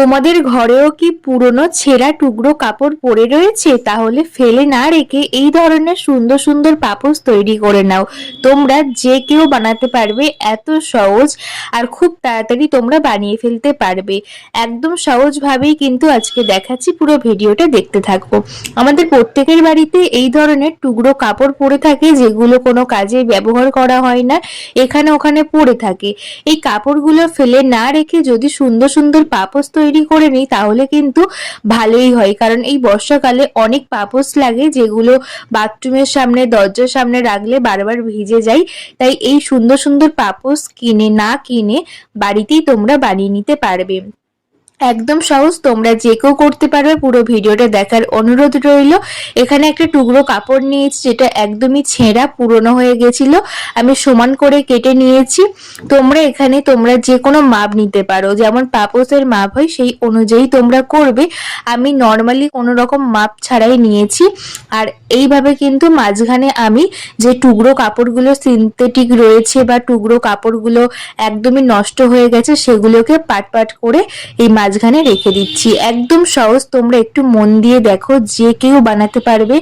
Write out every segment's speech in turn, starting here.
তোমাদের ঘরেও কি পুরনো ছেঁড়া টুকরো কাপড় পরে রয়েছে? তাহলে ফেলে না রেখে এই ধরনের সুন্দর সুন্দর পাপোশ তৈরি করে নাও। তোমরা যে কেউ বানাতে পারবে, এত সহজ আর খুব তাড়াতাড়ি তোমরা বানিয়ে ফেলতে পারবে। একদম সহজভাবেই কিন্তু আজকে দেখাচ্ছি, পুরো ভিডিওটা দেখতে থাকব আমাদের প্রত্যেকের বাড়িতে এই ধরনের টুকরো কাপড় পরে থাকে, যেগুলো কোনো কাজে ব্যবহার করা হয় না, এখানে ওখানে পড়ে থাকে। এই কাপড়গুলো ফেলে না রেখে যদি সুন্দর সুন্দর পাপোশ তৈরি করে নিই, তাহলে কিন্তু ভালোই হয়। কারণ এই বর্ষাকালে অনেক পাপোশ লাগে যেগুলো বাথরুমের সামনে, দরজার সামনে রাখলে বারবার ভিজে যায়। তাই এই সুন্দর সুন্দর পাপোশ কিনে না কিনে বাড়িতেই তোমরা বানিয়ে নিতে পারবে। একদম সহজ, তোমরা যে কেউ করতে পারবে। পুরো ভিডিওটা দেখার অনুরোধ রইল। এখানে একটা টুকরো কাপড় নিয়েছি, যেটা একদমই ছেঁড়া, পুরনো হয়ে গেছিল। আমি সমান করে কেটে নিয়েছি। তোমরা এখানে, তোমরা যে কোনো মাপ নিতে পারো। যেমন পাপোসের মাপ হয়, সেই অনুযায়ী তোমরা করবে। আমি নর্মালি কোনো রকম মাপ ছাড়াই নিয়েছি। আর এইভাবে কিন্তু মাঝখানে আমি যে টুকরো কাপড়গুলো সিনথেটিক রয়েছে বা টুকরো কাপড়গুলো একদমই নষ্ট হয়ে গেছে, সেগুলোকে পাট পাট করে এই মাঝখানে রেখে দিচ্ছি। একদম সহজ, তোমরা একটু মন দিয়ে দেখো, যে কেউ বানাতে পারবে।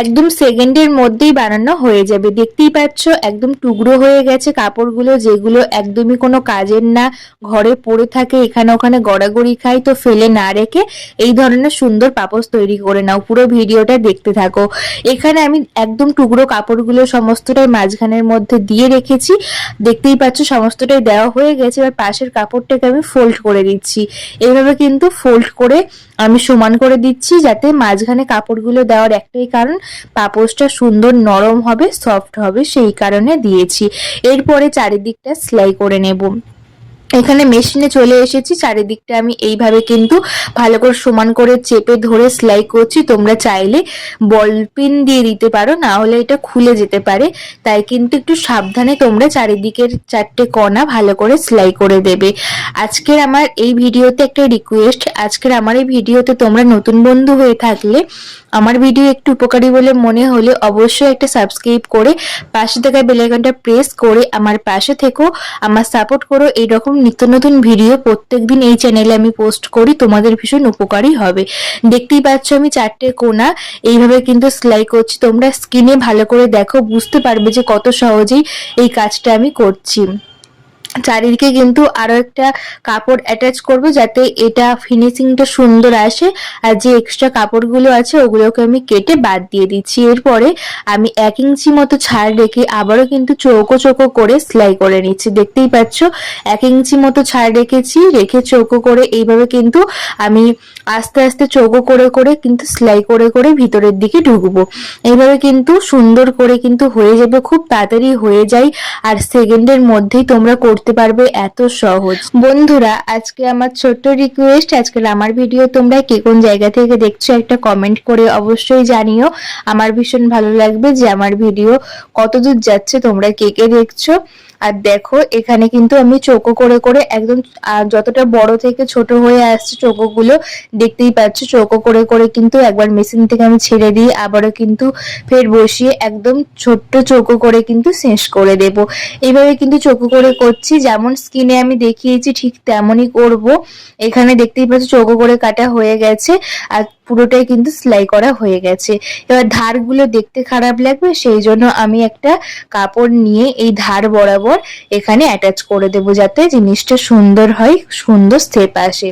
একদম সেকেন্ডের মধ্যেই বানানো হয়ে যাবে। দেখতেই পাচ্ছ, একদম টুকরো হয়ে গেছে কাপড়গুলো, যেগুলো একদমই কোনো কাজের না। ঘরে পড়ে থাকে, এখানে ওখানে গড়াগড়ি খাই তো ফেলে না রেখে এই ধরনের সুন্দর পাপোশ তৈরি করে নাও। পুরো ভিডিওটা দেখতে থাকো। এখানে আমি একদম টুকরো কাপড়গুলো সমস্তটাই মাঝখানের মধ্যে দিয়ে রেখেছি। দেখতেই পাচ্ছ, সমস্তটাই দেওয়া হয়ে গেছে। এবার পাশের কাপড়টাকে আমি ফোল্ড করে দিচ্ছি। এইভাবে কিন্তু ফোল্ড করে আমি সমান করে দিচ্ছি যাতে মাঝখানে কাপড়গুলো দেওয়ার একটাই কারণ পাপোসটা সুন্দর নরম হবে সফট হবে, সেই কারণে দিয়েছি। এরপরে চারিদিকটা সেলাই করে নেব। এখানে মেশিনে চলে এসেছি, চারিদিকটা আমি এইভাবে কিন্তু ভালো করে সমান করে চেপে ধরে সেলাই করছি। তোমরা চাইলে বল পিন দিয়ে দিতে পারো, না হলে এটা খুলে যেতে পারে। তাই কিন্তু একটু সাবধানে তোমরা চারিদিকের চারটে কণা ভালো করে সেলাই করে দেবে। আজকের আমার এই ভিডিওতে একটা রিকোয়েস্ট আজকের আমার এই ভিডিওতে তোমরা নতুন বন্ধু হয়ে থাকলে আমার ভিডিও একটু উপকারী বলে মনে হলে অবশ্যই একটা সাবস্ক্রাইব করে পাশে থাকা বেলাইকনটা প্রেস করে আমার পাশে থেকো, আমার সাপোর্ট করো, এইরকম নিত্য নতুন ভিডিও প্রত্যেকদিন এই চ্যানেলে আমি পোস্ট করি, তোমাদের ভীষণ উপকারী হবে। দেখতেই পাচ্ছ আমি চারটে কোনা, এইভাবে কিন্তু সেলাই করছি। তোমরা স্কিনে ভালো করে দেখো, বুঝতে পারবে যে কত সহজেই এই কাজটা আমি করছি। চারিদিকে কিন্তু আরও একটা কাপড় অ্যাটাচ করব যাতে এটা ফিনিশিংটা সুন্দর আসে। আর যে এক্সট্রা কাপড়গুলো আছে, ওগুলোকে আমি কেটে বাদ দিয়ে দিচ্ছি। এরপরে আমি এক ইঞ্চি মতো ছাড় রেখে আবারও কিন্তু চৌকো চৌকো করে সেলাই করে নিচ্ছি। দেখতেই পাচ্ছ, এক ইঞ্চি মতো ছাড় রেখেছি, রেখে চৌকো করে এইভাবে কিন্তু আমি আস্তে আস্তে চৌকো করে করে কিন্তু সেলাই করে করে ভিতরের দিকে ঢুকবো। এইভাবে কিন্তু সুন্দর করে কিন্তু হয়ে যাবে, খুব তাড়াতাড়ি হয়ে যায়। আর সেকেন্ডের মধ্যেই তোমরা করতে পারবে এত সহজ। বন্ধুরা, আজকে আমার ছোট্ট রিকোয়েস্ট আজকের আমার ভিডিও তোমরা কে কোন জায়গা থেকে দেখছ একটা কমেন্ট করে অবশ্যই জানিও। আমার ভীষণ ভালো লাগবে যে আমার ভিডিও কতদূর যাচ্ছে, তোমরা কে কে দেখছ। আর দেখো, এখানে কিন্তু আমি চোখো করে করে একদম যতটা বড় থেকে ছোট হয়ে আসছে চোখোগুলো দেখতেই পাচ্ছ চোখো করে করে কিন্তু একবার মেশিন থেকে আমি ছেড়ে দিই আবারও কিন্তু ফের বসিয়ে একদম ছোট্ট চোখো করে কিন্তু শেষ করে দেব। এইভাবে কিন্তু চোখো করে করছি যেমন স্কিনে আমি দেখিয়েছি ঠিক তেমনই করব। এখানে দেখতেই পাচ্ছি চোখো করে কাটা হয়ে গেছে আর পুরোটাই কিন্তু সেলাই করা হয়ে গেছে। এবার ধারগুলো দেখতে খারাপ লাগবে, সেই জন্য আমি একটা কাপড় নিয়ে এই ধার বরাবর এখানে অ্যাটাচ করে দেবো যাতে জিনিসটা সুন্দর হয়, সুন্দর স্টেপ আসে।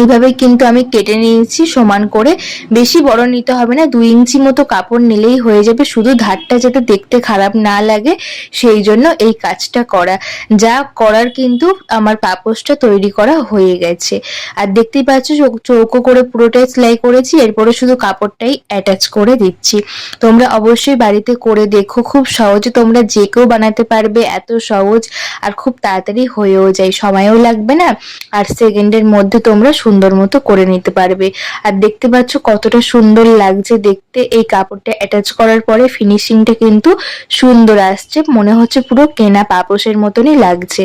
এইভাবে কিন্তু আমি কেটে নিয়েছি সমান করে। বেশি বড় নিতে হবে না, দুই ইঞ্চি মতো কাপড় নিলেই হয়ে যাবে। শুধু ধারটা যাতে দেখতে খারাপ না লাগে, সেই জন্য এই কাজটা করা। যা করার কিন্তু আমার পাপোশটা তৈরি করা হয়ে গেছে। আর দেখতেই পাচ্ছ চৌকো করে পুরোটাই সেলাই করেছি, এরপরে শুধু কাপড়টাই অ্যাটাচ করে দিচ্ছি। তোমরা অবশ্যই বাড়িতে করে দেখো, খুব সহজে তোমরা যে কেউ বানাতে পারবে, এত সহজ আর খুব তাড়াতাড়ি হয়েও যায়। সময়ও লাগবে না, আর সেকেন্ডের মধ্যে তোমরা সুন্দর মতো করে নিতে পারবে। আর দেখতে পাচ্ছ কতটা সুন্দর লাগছে দেখতে। এই কাপড়টা অ্যাটাচ করার পরে ফিনিশিংটা কিন্তু সুন্দর আসছে। মনে হচ্ছে পুরো কেনা পাপোশের মতনই লাগছে।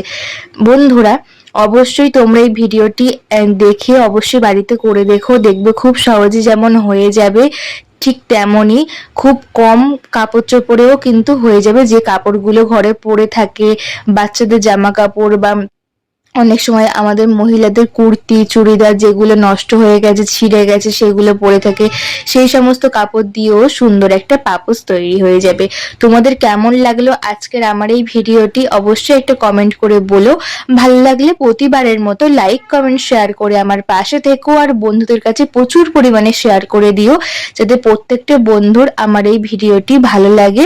বন্ধুরা, অবশ্যই তোমরা এই ভিডিওটি দেখে অবশ্যই বাড়িতে করে দেখো। দেখবে খুব সহজে যেমন হয়ে যাবে, ঠিক তেমনই খুব কম কাপড় চোপড়েও কিন্তু হয়ে যাবে। যে কাপড়গুলো ঘরে পরে থাকে, বাচ্চাদের জামা কাপড় বা অনেক সময় আমাদের মহিলাদের কুর্তি, চুড়িদার যেগুলো নষ্ট হয়ে গেছে, ছিঁড়ে গেছে, সেগুলো পরে থাকে। সেই সমস্ত কাপড় দিয়েও সুন্দর একটা পাপোশ তৈরি হয়ে যাবে। তোমাদের কেমন লাগল আজকের আমার এই ভিডিওটি অবশ্যই একটা কমেন্ট করে বলো। ভালো লাগলে প্রতিবারের মতো লাইক কমেন্ট শেয়ার করে আমার পাশে থেকো আর বন্ধুদের কাছে প্রচুর পরিমাণে শেয়ার করে দিও, যাতে প্রত্যেকটা বন্ধুর আমার এই ভিডিওটি ভালো লাগে,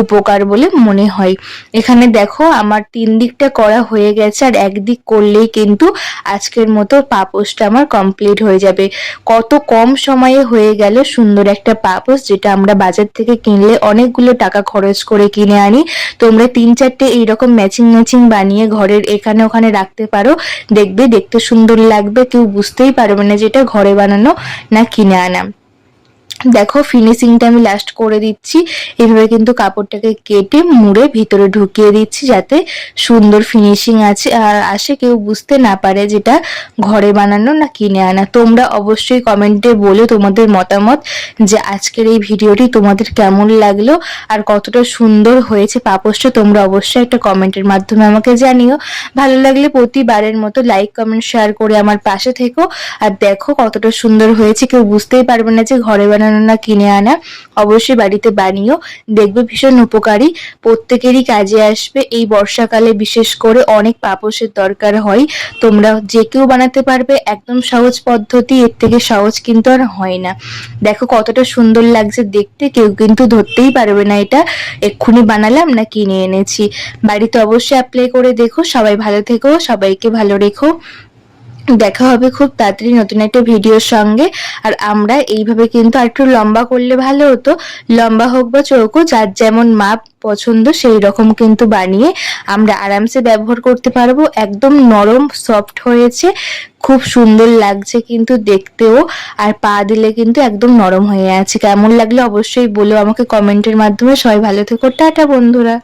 উপকার বলে মনে হয়। এখানে দেখো আমার তিন দিকটা করা হয়ে গেছে আর একদিক করলেই কিন্তু আজকের মতো পাপোশটা আমার কমপ্লিট হয়ে যাবে। কত কম সময়ে হয়ে গেল সুন্দর একটা পাপোশ যেটা আমরা বাজার থেকে কিনলে অনেকগুলো টাকা খরচ করে কিনে আনি। তোমরা তিন চারটে এইরকম ম্যাচিং ম্যাচিং বানিয়ে ঘরের এখানে ওখানে রাখতে পারো। দেখবে, দেখতে সুন্দর লাগবে, কেউ বুঝতেই পারবে না যেটা ঘরে বানানো না কিনে আনা। দেখো ফিনিশিংটা আমি লাস্ট করে দিচ্ছি। এভাবে কিন্তু কাপড়টাকে কেটে মুড়ে ভিতরে ঢুকিয়ে দিচ্ছি যাতে সুন্দর ফিনিশিং আছে। আর আসে কেউ বুঝতে না পারে যেটা ঘরে বানানো না কিনে আনা। তোমরা অবশ্যই কমেন্টে বলো তোমাদের মতামত যে আজকের এই ভিডিওটি তোমাদের কেমন লাগল আর কতটা সুন্দর হয়েছে পাপোশটা তোমরা অবশ্যই একটা কমেন্টের মাধ্যমে আমাকে জানিও। ভালো লাগলে প্রতিবারের মতো লাইক কমেন্ট শেয়ার করে আমার পাশে থেকো। আর দেখো কতটা সুন্দর হয়েছে। কেউ বুঝতেই পারবে না যে ঘরে বানানো না কিনে আনা অবশ্যই বাড়িতে বানিয়েও দেখবে ভীষণ উপকারী। প্রত্যেকেরই কাজে আসবে। এই বর্ষাকালে বিশেষ করে অনেক পাপোশের দরকার হয়। তোমরা যে কেউ বানাতে পারবে একদম সহজ পদ্ধতি, এর থেকে সহজ কিন্তু আর হয় না। দেখো কতটা সুন্দর লাগছে দেখতে। কেউ কিন্তু ধরতেই পারবে না এটা। এক্ষুনি বানালাম না কিনে এনেছি। বাড়িতে অবশ্যই অ্যাপ্লাই করে দেখো। সবাই ভালো থেকো। সবাইকে ভালো রেখো। দেখা হবে খুব তাড়াতাড়ি নতুন একটা ভিডিওর সঙ্গে। আর আমরা এইভাবে কিন্তু আর একটু লম্বা করলে ভালো হতো। লম্বা হোক বা চৌকো যার যেমন মাপ পছন্দ সেই রকম কিন্তু বানিয়ে আমরা আরামসে ব্যবহার করতে পারব। একদম নরম, সফট হয়েছে। খুব সুন্দর লাগছে কিন্তু দেখতেও। আর পা দিলে কিন্তু একদম নরম হয়ে আছে। কেমন লাগলে অবশ্যই বলো আমাকে কমেন্টের মাধ্যমে। সবাই ভালো থেকো। টাটা বন্ধুরা।